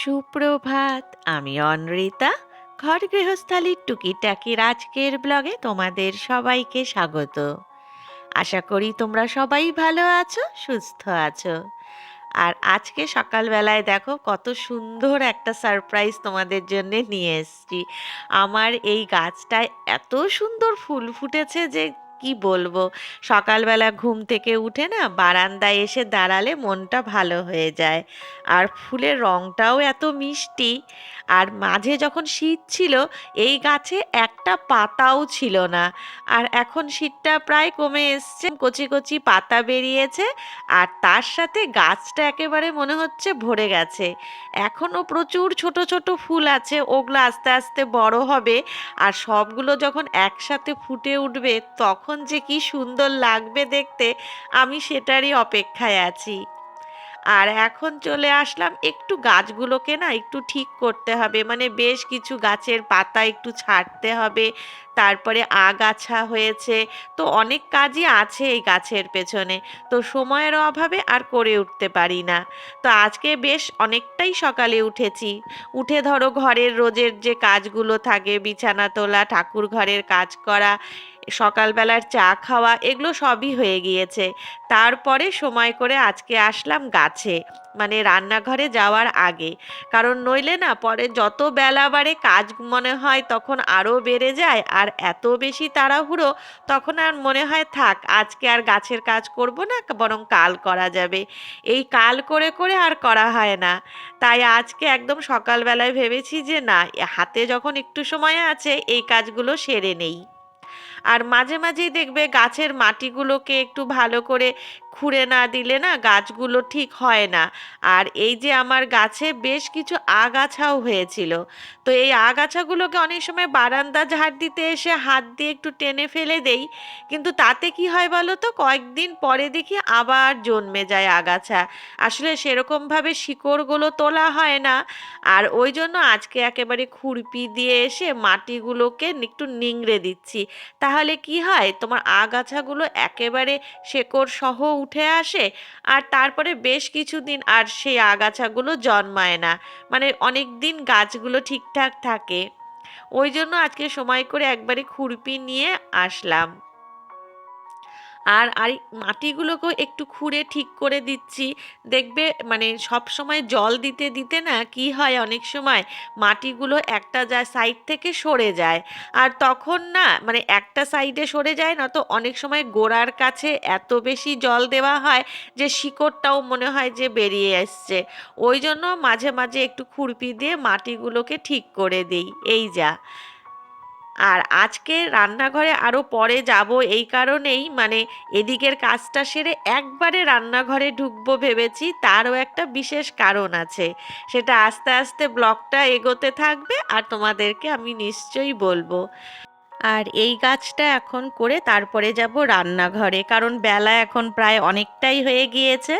সুপ্রভাত, আমি অনৃতা। ঘর গৃহস্থালির টুকিটাকির আজকের ব্লগে তোমাদের সবাইকে স্বাগত। আশা করি তোমরা সবাই ভালো আছো, সুস্থ আছো। আর আজকে সকালবেলায় দেখো কত সুন্দর একটা সারপ্রাইজ তোমাদের জন্য নিয়ে এসেছি। আমার এই গাছটায় এত সুন্দর ফুল ফুটেছে যে কি বলব? সকালবেলা ঘুম থেকে উঠে না বারান্দায় এসে দাঁড়ালে মনটা ভালো হয়ে যায়। আর ফুলের রংটাও এত মিষ্টি। আর মাঝে যখন শীত ছিল, এই গাছে একটা পাতাও ছিল না। আর এখন শীতটা প্রায় কমে এসছে, কচি কচি পাতা বেরিয়েছে, আর তার সাথে গাছটা একেবারে মনে হচ্ছে ভরে গেছে। এখনও প্রচুর ছোট ছোট ফুল আছে, ওগুলো আস্তে আস্তে বড় হবে, আর সবগুলো যখন একসাথে ফুটে উঠবে, তখন যে কি সুন্দর লাগবে দেখতে, আমি সেটারই অপেক্ষায় আছি। আর এখন চলে আসলাম একটু গাছগুলোকে না একটু ঠিক করতে হবে। মানে বেশ কিছু গাছের পাতা একটু ছাড়তে হবে। তারপরে আগাছা হয়েছে। তো অনেক কাজই আছে এই গাছের পেছনে। তো সময়ের অভাবে আর করে উঠতে পারি না। তো আজকে বেশ অনেকটাই সকালে উঠেছি। উঠে ধরো ঘরের রোজের যে কাজগুলো থাকে, বিছানা তোলা ঠাকুর ঘরের কাজ করা সকালবেলার চা খাওয়া এগুলো সবই হয়ে গিয়েছে। তারপরে সময় করে আজকে আসলাম গাছে মানে রান্নাঘরে যাওয়ার আগে। কারণ নইলে না, পরে যত বেলা বাড়ে কাজ মনে হয় তখন আরও বেড়ে যায়, আর এত বেশি তাড়াহুড়ো তখন আর মনে হয় থাক, আজকে আর গাছের কাজ করব না, বরং কাল করা যাবে। এই কাল করে করে আর করা হয় না। তাই আজকে একদম সকালবেলায় ভেবেছি যে না হাতে যখন একটু সময় আছে, এই কাজগুলো সেরে নেই। আর মাঝে মাঝেই দেখবে গাছের মাটিগুলোকে একটু ভালো করে খুঁড়ে না দিলে না গাছগুলো ঠিক হয় না। আর এই যে আমার গাছে বেশ কিছু আগাছাও হয়েছিল। তো এই আগাছাগুলোকে অনেক সময় বারান্দা ঝাড় দিতে এসে হাত দিয়ে একটু টেনে ফেলে দেই। কিন্তু তাতে কি হয় বলো তো? কয়েকদিন পরে দেখি আবার জন্মে যায় আগাছা। আসলে সেরকমভাবে শিকড়গুলো তোলা হয় না। আর ওই জন্য আজকে একেবারে খুরপি দিয়ে এসে মাটিগুলোকে একটু নিংড়ে দিচ্ছি। তাহলে কি হয়? তোমার আগাছাগুলো একেবারে শেকড় সহ উঠে আসে আর তারপরে বেশ কিছুদিন আর সেই আগাছাগুলো জন্মায় না। মানে অনেক দিন গাছগুলো ঠিকঠাক থাকে। ওই জন্য আজকে সময় করে একবারে খুরপি নিয়ে আসলাম। আর আর মাটিগুলোকেও একটু খুঁড়ে ঠিক করে দিচ্ছি। দেখবে মানে সব সময় জল দিতে দিতে না কি হয় অনেক সময় মাটিগুলো একটা যা সাইড থেকে সরে যায়। আর তখন না মানে একটা সাইডে সরে যায় না তো অনেক সময় গোড়ার কাছে এত বেশি জল দেওয়া হয় যে শিকড়টাও মনে হয় যে বেরিয়ে এসছে। ওই জন্য মাঝে মাঝে একটু খুরপি দিয়ে মাটিগুলোকে ঠিক করে দিই। এই যা। আর আজকে রান্নাঘরে আরও পরে যাব এই কারণেই মানে এদিকের কাজটা সেরে একবারে রান্নাঘরে ঢুকবো ভেবেছি, তারও একটা বিশেষ কারণ আছে। সেটা আস্তে আস্তে ব্লগটা এগোতে থাকবে আর তোমাদেরকে আমি নিশ্চয়ই বলব। আর এই গাছটা এখন করে তারপরে যাব রান্নাঘরে, কারণ বেলা এখন প্রায় অনেকটাই হয়ে গিয়েছে।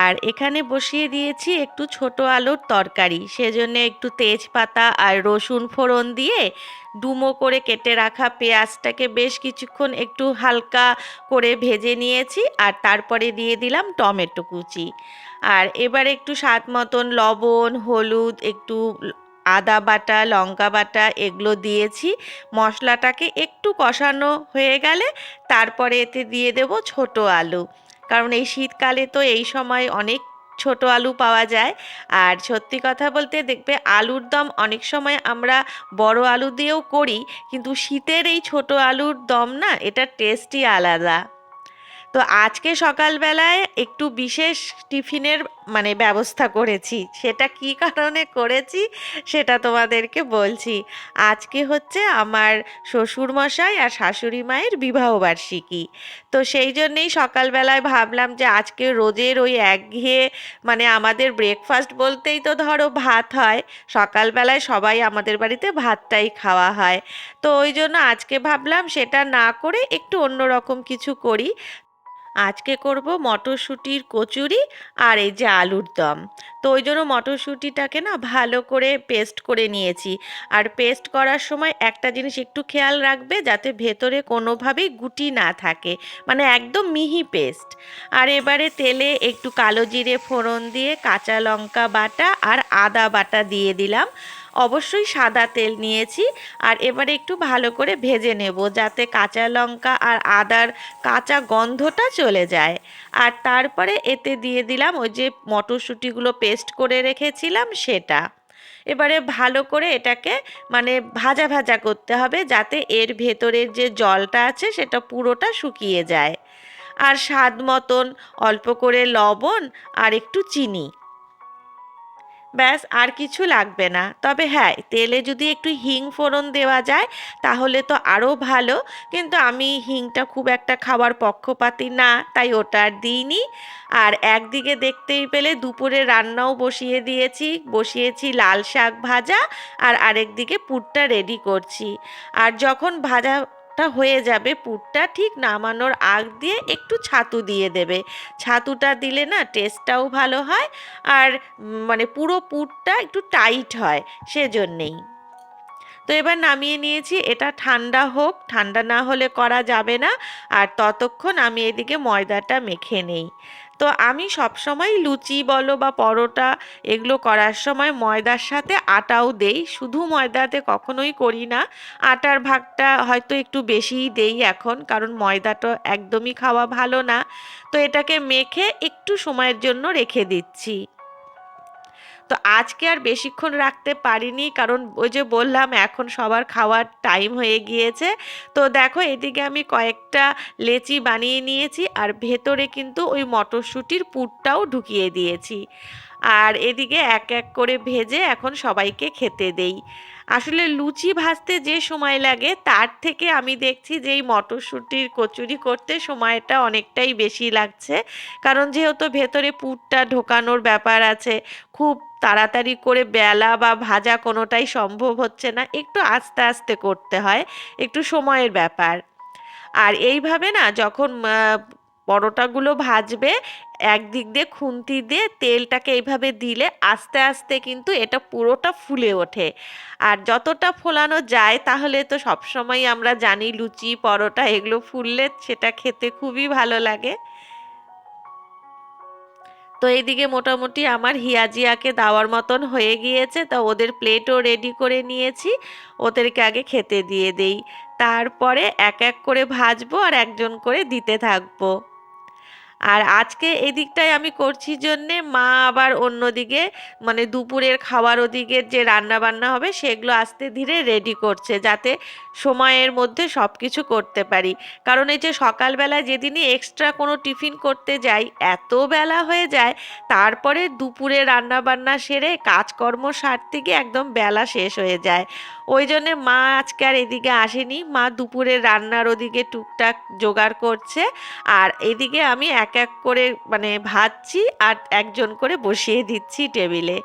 আর এখানে বসিয়ে দিয়েছি একটু ছোট আলুর তরকারি। সেজন্য একটু তেজপাতা আর রসুন ফোড়ন দিয়ে ডুমো করে কেটে রাখা পেঁয়াজটাকে বেশ কিছুক্ষণ একটু হালকা করে ভেজে নিয়েছি আর তারপরে দিয়ে দিলাম টমেটো কুচি। আর এবার একটু স্বাদ মতন লবণ, হলুদ, একটু আদা বাটা, লঙ্কা বাটা এগুলো দিয়েছি। মশলাটাকে একটু কষানো হয়ে গেলে তারপরে এতে দিয়ে দেব ছোট আলু। কারণ এই শীতকালে তো এই সময় অনেক ছোট আলু পাওয়া যায়। আর সত্যি কথা বলতে দেখবে আলুর দম অনেক সময় আমরা বড় আলু দিয়েও করি, কিন্তু শীতের এই ছোট আলুর দম না, এটা টেস্টই আলাদা। তো আজকে সকালবেলায় একটু বিশেষ টিফিনের মানে ব্যবস্থা করেছি। সেটা কি কারণে করেছি সেটা তোমাদেরকে বলছি। আজকে হচ্ছে আমার শ্বশুরমশাই আর শাশুড়ি মায়ের বিবাহবার্ষিকী। তো সেই জন্যেই সকালবেলায় ভাবলাম যে আজকে রোজের ওই একঘেয়ে মানে আমাদের ব্রেকফাস্ট বলতেই তো ধরো ভাত হয়। সকালবেলায় সবাই আমাদের বাড়িতে ভাতটাই খাওয়া হয়। তো ওই জন্য আজকে ভাবলাম সেটা না করে একটু অন্যরকম কিছু করি। আজকে করব মটরশুঁটির কচুরি আর এই যে আলুর দম। তো ওই জন্য মটরশুঁটিটাকে না ভালো করে পেস্ট করে নিয়েছি। আর পেস্ট করার সময় একটা জিনিস একটু খেয়াল রাখবে যাতে ভেতরে কোনোভাবেই গুটি না থাকে। মানে একদম মিহি পেস্ট। আর এবারে তেলে একটু কালো জিরে ফোড়ন দিয়ে কাঁচা লঙ্কা বাটা আর আদা বাটা দিয়ে দিলাম। অবশ্যই সাদা তেল নিয়েছি আর এবারে একটু ভালো করে ভেজে নেব যাতে কাঁচা লঙ্কা আর আদার কাঁচা গন্ধটা চলে যায়। আর তারপরে এতে দিয়ে দিলাম ওই যে মটরশুঁটিগুলো পেস্ট করে রেখেছিলাম সেটা। এবারে ভালো করে এটাকে মানে ভাজা ভাজা করতে হবে যাতে এর ভেতরের যে জলটা আছে সেটা পুরোটা শুকিয়ে যায়। আর স্বাদ মতন অল্প করে লবণ আর একটু চিনি। ব্যাস, আর কিছু লাগবে না। তবে হ্যাঁ তেলে যদি একটু হিং ফোড়ন দেওয়া যায়, তাহলে তো আরও ভালো। কিন্তু আমি হিংটা খুব একটা খাবার পক্ষপাতি না, তাই ওটা আর দিইনি। আর একদিকে দেখতেই পেলে দুপুরে রান্নাও বসিয়ে দিয়েছি, বসিয়েছি লাল শাক ভাজা, আর আরেকদিকে পুরটা রেডি করছি। আর যখন ভাজা টা হয়ে যাবে পুরটা ঠিক নামানোর আগ দিয়ে একটু ছাতু দিয়ে দেবে। ছাতুটা দিলে না টেস্টটাও ভালো হয় আর মানে পুরো পুরটা একটু টাইট হয় সেজন্যেই। তো এবার নামিয়ে নিয়েছি, এটা ঠান্ডা হোক, ঠান্ডা না হলে করা যাবে না। আর ততক্ষণ আমি এদিকে ময়দাটা মেখে নেই। তো আমি সবসময় লুচি বলো বা পরোটা এগুলো করার সময় ময়দার সাথে আটাও দেই। শুধু ময়দাতে কখনোই করি না। আটার ভাগটা হয়তো একটু বেশিই দেই এখন, কারণ ময়দাটা একদমই খাওয়া ভালো না। তো এটাকে মেখে একটু সময়ের জন্য রেখে দিচ্ছি। তো আজকে আর বেশিক্ষণ রাখতে পারিনি, কারণ ওই যে বললাম এখন সবার খাওয়ার টাইম হয়ে গিয়েছে। তো দেখো এদিকে আমি কয়েকটা লেচি বানিয়ে নিয়েছি আর ভেতরে কিন্তু ওই মটরশুঁটির পুরটাও ঢুকিয়ে দিয়েছি। আর এদিকে এক এক করে ভেজে এখন সবাইকে খেতে দেই। আসলে লুচি ভাজতে যে সময় লাগে, তার থেকে আমি দেখছি যে এই মটরশুঁটির কচুরি করতে সময়টা অনেকটাই বেশি লাগছে। কারণ যেহেতু ভেতরে পুরটা ঢোকানোর ব্যাপার আছে, খুব তাড়াতাড়ি করে বেলা বা ভাজা কোনোটাই সম্ভব হচ্ছে না। একটু আস্তে আস্তে করতে হয়, একটু সময়ের ব্যাপার। আর এইভাবে না যখন পরোটাগুলো ভাজবে, একদিক দিয়ে খুন্তি দিয়ে তেলটাকে এইভাবে দিলে আস্তে আস্তে কিন্তু এটা পুরোটা ফুলে ওঠে। আর যতটা ফোলানো যায় তাহলে তো সবসময় আমরা জানি লুচি, পরোটা এগুলো ফুললে সেটা খেতে খুবই ভালো লাগে। তো এইদিকে মোটামুটি আমার হিয়াজিয়াকে দেওয়ার মতন হয়ে গিয়েছে। তা ওদের প্লেটও রেডি করে নিয়েছি। ওদেরকে আগে খেতে দিয়ে দেই। তারপরে এক এক করে ভাজবো আর একজন করে দিতে থাকব। আর আজকে এদিকটায় আমি করছি জন্যে মা আবার অন্যদিকে মানে দুপুরের খাবার ওদিকের যে রান্না বান্না হবে সেগুলো আস্তে ধীরে রেডি করছে যাতে সময়ের মধ্যে সব কিছু করতে পারি। কারণ এই যে সকালবেলায় যেদিনই এক্সট্রা কোনো টিফিন করতে যাই, এত বেলা হয়ে যায়, তারপরে দুপুরে রান্না বান্না সেরে কাজকর্ম সারতে গিয়ে একদম বেলা শেষ হয়ে যায়। ওই জন্যে মা আজকে আর এদিকে আসেনি। মা দুপুরে রান্নার ওদিকে টুকটাক জোগাড় করছে। আর এদিকে আমি এক এক করে মানে ভাজছি আর একজন করে বসিয়ে দিচ্ছি টেবিলে।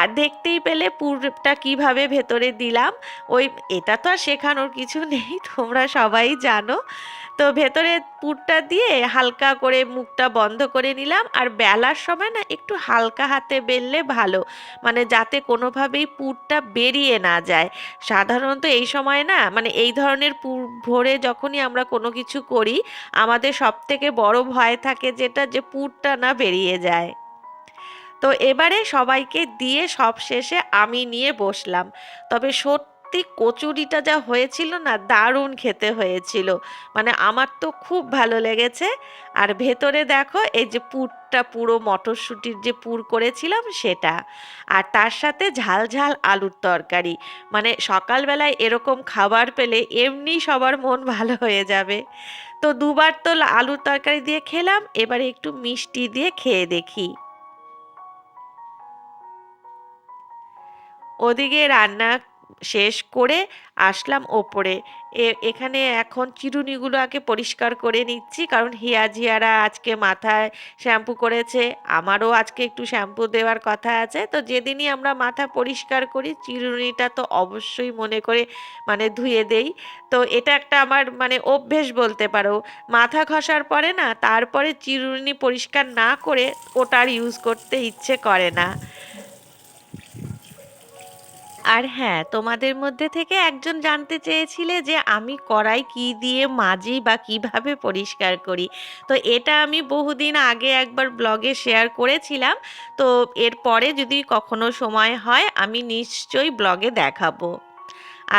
আর দেখতেই পেলে পুরটা কীভাবে ভেতরে দিলাম। ওই, এটা তো আর শেখানোর কিছু নেই, তোমরা সবাই জানো। তো ভেতরে পুরটা দিয়ে হালকা করে মুখটা বন্ধ করে নিলাম। আর বেলার সময় না একটু হালকা হাতে বেললে ভালো মানে যাতে কোনোভাবেই পুরটা বেরিয়ে না যায়। সাধারণত এই সময় না মানে এই ধরনের পুর ভরে যখনই আমরা কোনো কিছু করি, আমাদের সব থেকে বড় ভয় থাকে যেটা যে পুরটা না বেরিয়ে যায়। তো এবারে সবাইকে দিয়ে সব শেষে আমি নিয়ে বসলাম। তবে সত্যি কচুরিটা যা হয়েছিল না, দারুণ খেতে হয়েছিল। মানে আমার তো খুব ভালো লেগেছে। আর ভেতরে দেখো, এই যে পুরটা পুরো মটরশুঁটির যে পুর করেছিলাম সেটা। আর তার সাথে ঝাল ঝাল আলুর তরকারি। মানে সকালবেলায় এরকম খাবার পেলে এমনি সবার মন ভালো হয়ে যাবে। তো দুবার তো আলুর তরকারি দিয়ে খেলাম, এবারে একটু মিষ্টি দিয়ে খেয়ে দেখি। ওদিকে রান্না শেষ করে আসলাম ওপরে। এখানে এখন চিরুনিগুলো আগে পরিষ্কার করে নিচ্ছি, কারণ হিয়া জিয়ারা আজকে মাথায় শ্যাম্পু করেছে, আমারও আজকে একটু শ্যাম্পু দেওয়ার কথা আছে। তো যেদিনই আমরা মাথা পরিষ্কার করি, চিরুনিটা তো অবশ্যই মনে করে মানে ধুয়ে দেই। তো এটা একটা আমার মানে অভ্যেস বলতে পারো। মাথা ঘষার পরে না, তারপরে চিরুনি পরিষ্কার না করে ওটার ইউজ করতে ইচ্ছে করে না। আর হ্যাঁ তোমাদের মধ্যে থেকে একজন জানতে চেয়েছিলে যে আমি কড়াই কি দিয়ে মাজি বা কীভাবে পরিষ্কার করি। তো এটা আমি বহুদিন আগে একবার ব্লগে শেয়ার করেছিলাম। তো এরপরে যদি কখনো সময় হয়, আমি নিশ্চয়ই ব্লগে দেখাবো।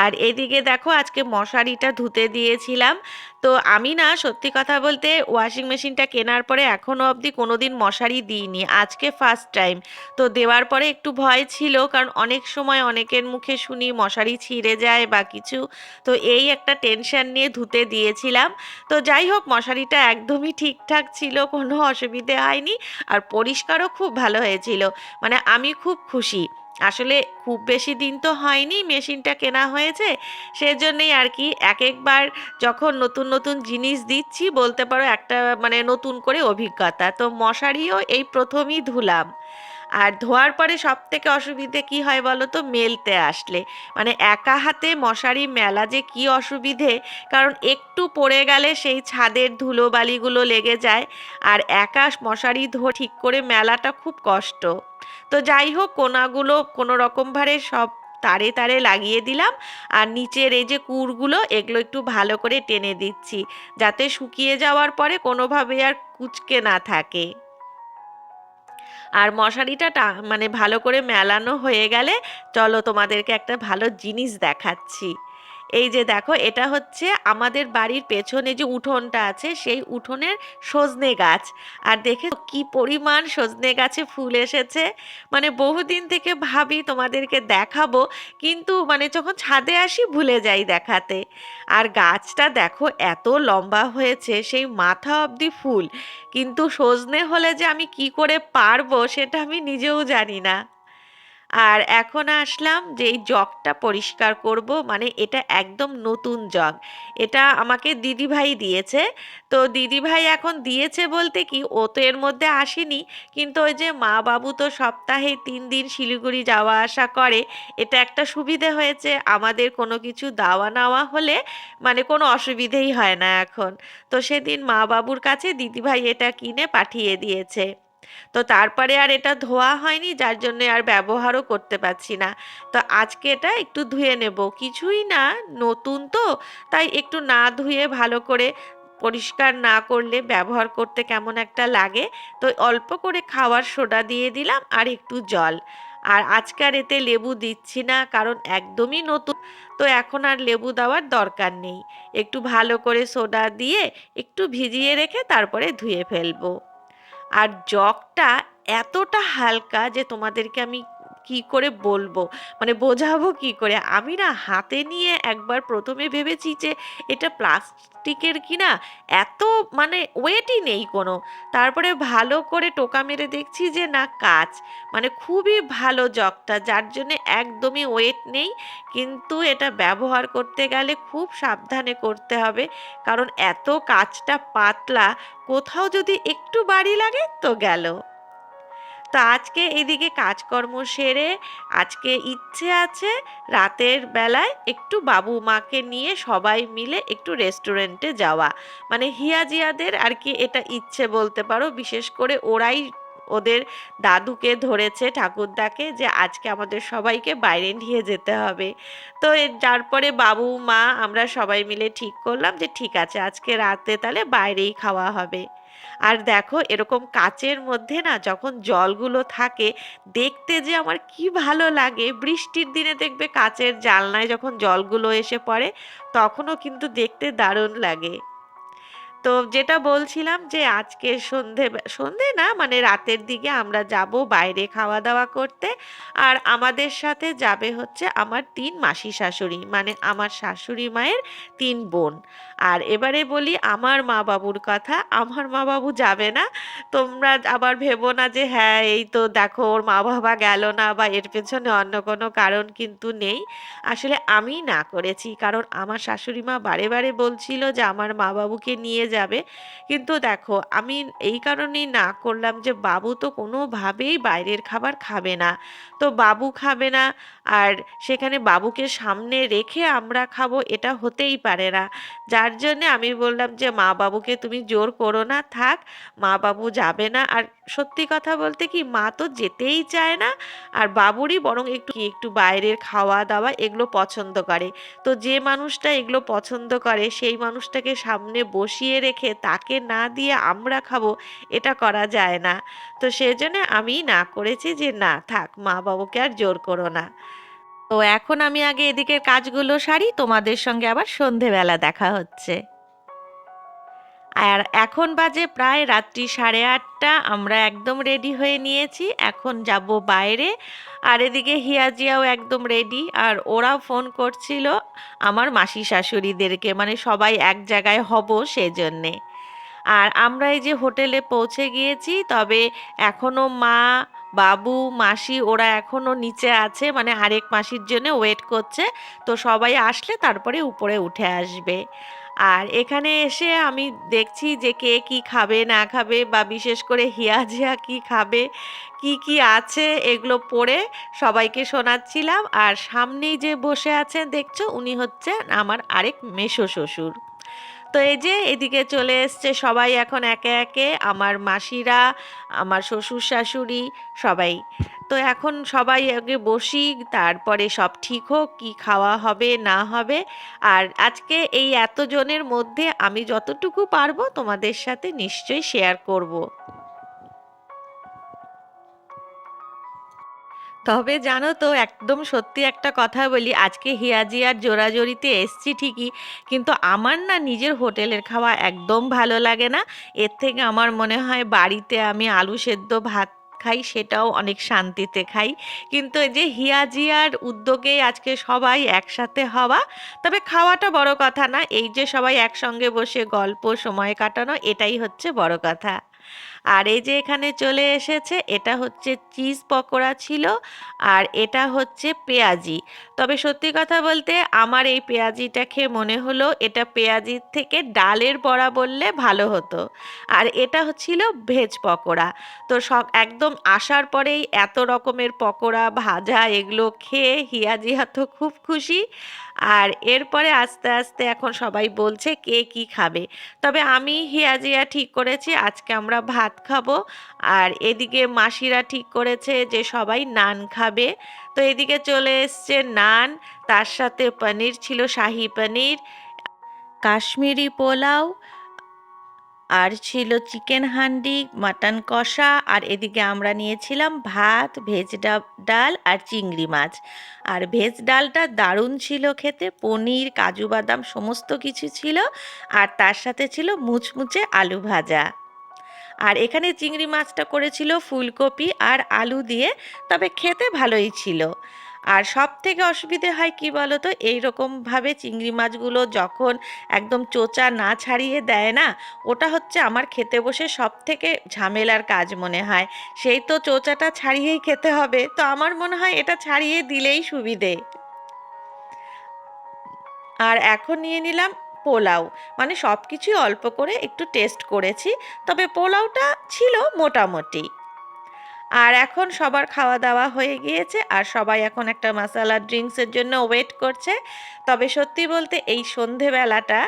আর এদিকে দেখো আজকে মশারিটা ধুতে দিয়েছিলাম। তো আমি না সত্যি কথা বলতে ওয়াশিং মেশিনটা কেনার পরে এখনও অবধি কোনো দিন মশারি দিইনি। আজকে ফার্স্ট টাইম তো দেওয়ার পরে একটু ভয় ছিল, কারণ অনেক সময় অনেকের মুখে শুনি মশারি ছিঁড়ে যায় বা কিছু। তো এই একটা টেনশন নিয়ে ধুতে দিয়েছিলাম। তো যাই হোক, মশারিটা একদমই ঠিকঠাক ছিল, কোনো অসুবিধে হয়নি। আর পরিষ্কারও খুব ভালো হয়েছিল। মানে আমি খুব খুশি। আসলে খুব বেশি দিন তো হয়নি মেশিনটা কেনা হয়েছে, সেজন্যই আর কি এক একবার যখন নতুন নতুন জিনিস দিচ্ছি বলতে পারো একটা মানে নতুন করে অভিজ্ঞতা। তো মশারিও এই প্রথমই ধুলাম। আর ধোয়ার পরে সব থেকে অসুবিধে কি হয় বলো তো? মেলতে আসলে। মানে একা হাতে মশারি মেলা যে কি অসুবিধে? কারণ একটু পড়ে গেলে সেই ছাদের ধুলো বালিগুলো লেগে যায়। আর একা মশারি ধো ঠিক করে মেলাটা খুব কষ্ট। তো যাই হোক, কোনাগুলো কোনো রকম ভাবে সব তারে তারে লাগিয়ে দিলাম। আর নিচের এই যে কুড়গুলো এগুলো একটু ভালো করে টেনে দিচ্ছি। যাতে শুকিয়ে যাওয়ার পরে কোনোভাবে আর কুচকে না থাকে। আর মশারিটা মানে ভালো করে মেলানো হয়ে গেলে চলো তোমাদেরকে একটা ভালো জিনিস দেখাচ্ছি। এই যে দেখো, এটা হচ্ছে আমাদের বাড়ির পেছনে যে উঠোনটা আছে, সেই উঠোনের সজনে গাছ। আর দেখে কি পরিমাণ সজনে গাছে ফুল এসেছে। মানে বহুদিন থেকে ভাবি তোমাদেরকে দেখাবো, কিন্তু মানে যখন ছাদে আসি ভুলে যাই দেখাতে। আর গাছটা দেখো, এত লম্বা হয়েছে, সেই মাথা অবধি ফুল। কিন্তু সজনে হলে যে আমি কি করে পারব, সেটা আমি নিজেও জানি না। আর এখন আসলাম যে এই জগটা পরিষ্কার করব মানে এটা একদম নতুন জগ। এটা আমাকে দিদিভাই দিয়েছে। তো দিদিভাই এখন দিয়েছে বলতে কি, ও তো এর মধ্যে আসেনি, কিন্তু ওই যে মা বাবু তো সপ্তাহে তিন দিন শিলিগুড়ি যাওয়া আসা করে, এটা একটা সুবিধে হয়েছে। আমাদের কোনো কিছু দাওয়া নেওয়া হলে মানে কোনো অসুবিধেই হয় না এখন। তো সেদিন মা বাবুর কাছে দিদিভাই এটা কিনে পাঠিয়ে দিয়েছে। তো তারপরে আর এটা ধোয়া হয়নি, যার জন্য আর ব্যবহারও করতে পারছি না। তো আজকে এটা একটু ধুয়ে নেব। কিছুই না, নতুন তো, তাই একটু না ধুয়ে ভালো করে পরিষ্কার না করলে ব্যবহার করতে কেমন একটা লাগে। তো অল্প করে খাওয়ার সোডা দিয়ে দিলাম আর একটু জল। আর আজকে আর এতে লেবু দিচ্ছি না, কারণ একদমই নতুন। তো এখন আর লেবু দেওয়ার দরকার নেই। একটু ভালো করে সোডা দিয়ে একটু ভিজিয়ে রেখে তারপরে ধুয়ে ফেলব। আর জগটা এতটা হালকা যে তোমাদেরকে আমি কি করে বলব? মানে বোঝাবো কি করে? আমি না হাতে নিয়ে একবার প্রথমে ভেবেছি যে এটা প্লাস্টিকের কি না, এত মানে ওয়েটই নেই কোনো। তারপরে ভালো করে টোকা মেরে দেখছি যে না, কাজ। মানে খুবই ভালো জগটা যার জন্যে একদমই ওয়েট নেই। কিন্তু এটা ব্যবহার করতে গেলে খুব সাবধানে করতে হবে। কারণ এত কাজটা পাতলা, কোথাও যদি একটু বাড়ি লাগে তো গেল। তো আজকে এদিকে কাজকর্ম সেরে আজকে ইচ্ছে আছে রাতের বেলায় একটু বাবু মাকে নিয়ে সবাই মিলে একটু রেস্টুরেন্টে যাওয়া। মানে হিয়াজিয়াদের আর কি এটা ইচ্ছে বলতে পারো, বিশেষ করে ওরাই ওদের দাদুকে ধরেছে, ঠাকুরদাকে, যে আজকে আমাদের সবাইকে বাইরে নিয়ে যেতে হবে। তো তারপরে বাবু, মা আমরা সবাই মিলে ঠিক করলাম যে ঠিক আছে, আজকে রাতে তাহলে বাইরেই খাওয়া হবে। আর দেখো এরকম কাচের মধ্যে না যখন জলগুলো থাকে, দেখতে যে আমার কি ভালো লাগে। বৃষ্টির দিনে দেখবে কাচের জানলায় যখন জলগুলো এসে পড়ে, তখনও কিন্তু দেখতে দারুণ লাগে। তো যেটা বলছিলাম যে আজকে সন্ধে সন্ধে না মানে রাতের দিকে আমরা যাব বাইরে খাওয়া দাওয়া করতে। আর আমাদের সাথে যাবে হচ্ছে আমার তিন মাসি শাশুড়ি মানে আমার শাশুড়ি মায়ের তিন বোন। আর এবারে বলি আমার মা বাবুর কথা। আমার মা বাবু যাবে না। তোমরা আবার ভেবো না যে হ্যাঁ এই তো দেখো ওর মা বাবা গেল না বা এর পেছনে অন্য কোনো কারণ কিন্তু নেই। আসলে আমি না করেছি। কারণ আমার শাশুড়ি মা বারে বারে বলছিল যে, আমার মা বাবুকে নিয়ে যাবে। কিন্তু দেখো, আমি এই কারণেই না করলাম যে, বাবু তো কোনোভাবেই বাইরের খাবার খাবে না। তো বাবু খাবে না আর সেখানে বাবুকে সামনে রেখে আমরা খাব, এটা হতেই পারে না। যার জন্যে আমি বললাম যে, মা বাবুকে তুমি জোর করো না, থাক, মা বাবু যাবে না। আর সত্যি কথা বলতে কি, মা তো যেতেই চায় না, আর বাবুরই বরং একটু একটু বাইরের খাওয়া দাওয়া এগুলো পছন্দ করে। তো যে মানুষটা এগুলো পছন্দ করে, সেই মানুষটাকে সামনে বসিয়ে রেখে তাকে না দিয়ে আমরা খাব, এটা করা যায় না। তো সেজন্য আমি না করেছি যে, না, থাক, মা বাবুকে আর জোর করো না। তো এখন আমি আগে এদিকের কাজগুলো সারি, তোমাদের সঙ্গে আবার সন্ধেবেলা দেখা হচ্ছে। আর এখন বাজে প্রায় রাত্রি সাড়ে আটটা, আমরা একদম রেডি হয়ে নিয়েছি, এখন যাব বাইরে। আর এদিকে হিয়াজিয়াও একদম রেডি আর ওরা ফোন করছিল আমার মাসি শাশুড়িদেরকে মানে সবাই এক জায়গায় হব সেজন্যে। আর আমরা এই যে হোটেলে পৌঁছে গিয়েছি, তবে এখনও মা বাবু, মাসি ওরা এখনও নিচে আছে মানে আরেক মাসির জন্য ওয়েট করছে। তো সবাই আসলে তারপরে উপরে উঠে আসবে। আর এখানে এসে আমি দেখছি যে কে কি খাবে, না খাবে, বা বিশেষ করে হিয়া জিয়া কি খাবে, কি কি আছে, এগুলো পড়ে সবাইকে শোনাচ্ছিলাম। আর সামনেই যে বসে আছেন, দেখছ, উনি হচ্ছেন আমার আরেক মেসো শ্বশুর। তো এই যে এদিকে চলে এসছে সবাই এখন একে একে, আমার মাসিরা, আমার শ্বশুর শাশুড়ি সবাই তো এখন সবাই আগে বসি, তারপরে সব ঠিক হোক, কী খাওয়া হবে, না হবে আর আজকে এই এতজনের মধ্যে আমি যতটুকু পারব তোমাদের সাথে নিশ্চয়ই শেয়ার করব। তবে জানো তো, একদম সত্যি একটা কথা বলি, আজকে হিয়াজি আর জোড়াজোড়িতে এসছি ঠিকই, কিন্তু আমার না নিজের হোটেলের খাওয়া একদম ভালো লাগে না। এর থেকে আমার মনে হয় বাড়িতে আমি আলু সেদ্ধ ভাত খাই, সেটাও অনেক শান্তিতে খাই। কিন্তু এই যে হিয়াজিয়ার উদ্যোগে আজকে সবাই একসাথে হওয়া, তবে খাওয়াটা বড় কথা না, এই যে সবাই একসঙ্গে বসে গল্প, সময় কাটানো, এটাই হচ্ছে বড় কথা। আর এই যে এখানে চলে এসেছে, এটা হচ্ছে চিজ পকোড়া ছিল আর এটা হচ্ছে পেঁয়াজি। তবে সত্যি কথা বলতে আমার এই পেঁয়াজিটা খেয়ে মনে হলো এটা পেঁয়াজির থেকে ডালের বড়া বললে ভালো হতো। আর এটা হচ্ছিল ভেজ পকোড়া। তো সব একদম আসার পরেই এত রকমের পকোড়া, ভাজা এগুলো খেয়ে হিয়াজিয়া তো খুব খুশি। আর এরপরে আস্তে আস্তে এখন সবাই বলছে কে কি খাবে। তবে আমি হিয়াজিয়া ঠিক করেছি, আজকে আমরা ভাত খাব। আর এদিকে মাসিরা ঠিক করেছে যে সবাই নান খাবে। তো এদিকে চলে এসছে নান, তার সাথে পনির ছিল শাহি পনির, কাশ্মীরি পোলাও আর ছিল চিকেন হান্ডি, মাটন কষা, আর এদিকে আমরা নিয়েছিলাম ভাত, ভেজ ডাল আর চিংড়ি মাছ। আর ভেজ ডালটা দারুণ ছিল খেতে, পনির, কাজু বাদাম সমস্ত কিছু ছিল, আর তার সাথে ছিল মুচমুচে আলু ভাজা। আর এখানে চিংড়ি মাছটা করেছিল ফুলকপি আর আলু দিয়ে, তবে খেতে ভালোই ছিল। আর সব থেকে অসুবিধে হয় কি বলো তো এইরকমভাবে চিংড়ি মাছগুলো যখন একদম চোচা না ছাড়িয়ে দেয় না, ওটা হচ্ছে আমার খেতে বসে সব থেকে ঝামেলার কাজ মনে হয়। সেই তো চোচাটা ছাড়িয়েই খেতে হবে। তো আমার মনে হয় এটা ছাড়িয়ে দিলেই সুবিধে। আর এখন নিয়ে নিলাম পোলাও। মানে সব কিছুই অল্প করে একটু টেস্ট করেছি। তবে পোলাওটা ছিল মোটামুটি। আর এখন সবার খাওয়া দাওয়া হয়ে গিয়েছে আর সবাই এখন একটা মশালা ড্রিঙ্কসের জন্য ওয়েট করছে। তবে সত্যি বলতে এই সন্ধেবেলাটা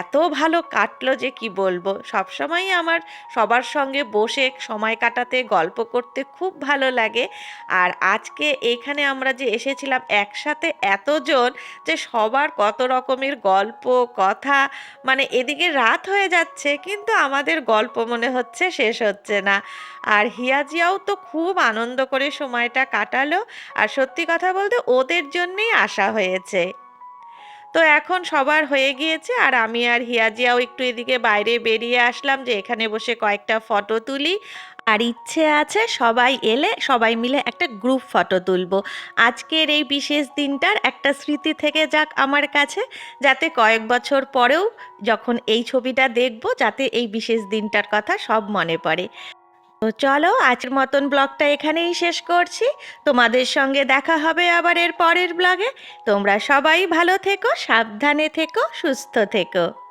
এত ভালো কাটলো যে কি বলব? সবসময়ই আমার সবার সঙ্গে বসে সময় কাটাতে, গল্প করতে খুব ভালো লাগে। আর আজকে এখানে আমরা যে এসেছিলাম একসাথে এতজন যে সবার কত রকমের গল্প, কথা মানে এদিকে রাত হয়ে যাচ্ছে কিন্তু আমাদের গল্প মনে হচ্ছে শেষ হচ্ছে না। আর হিয়াজিয়াও তো খুব আনন্দ করে সময়টা কাটালো আর সত্যি কথা বলতে ওদের জন্যেই আসা হয়েছে। তো এখন সবার হয়ে গিয়েছে আর আমি আর হিয়াজিয়াও একটু এদিকে বাইরে বেরিয়ে আসলাম যে এখানে বসে কয়েকটা ফটো তুলি। আর ইচ্ছে আছে সবাই এলে সবাই মিলে একটা গ্রুপ ফটো তুলবো। আজকের এই বিশেষ দিনটার একটা স্মৃতি থেকে যাক আমার কাছে, যাতে কয়েক বছর পরেও যখন এই ছবিটা দেখব, যাতে এই বিশেষ দিনটার কথা সব মনে পড়ে। তো চলো, আজকের মতন ব্লগটা এখানেই শেষ করছি। তোমাদের সঙ্গে দেখা হবে আবার এর পরের ব্লগে। তোমরা সবাই ভালো থেকো, সাবধানে থেকো, সুস্থ থেকো।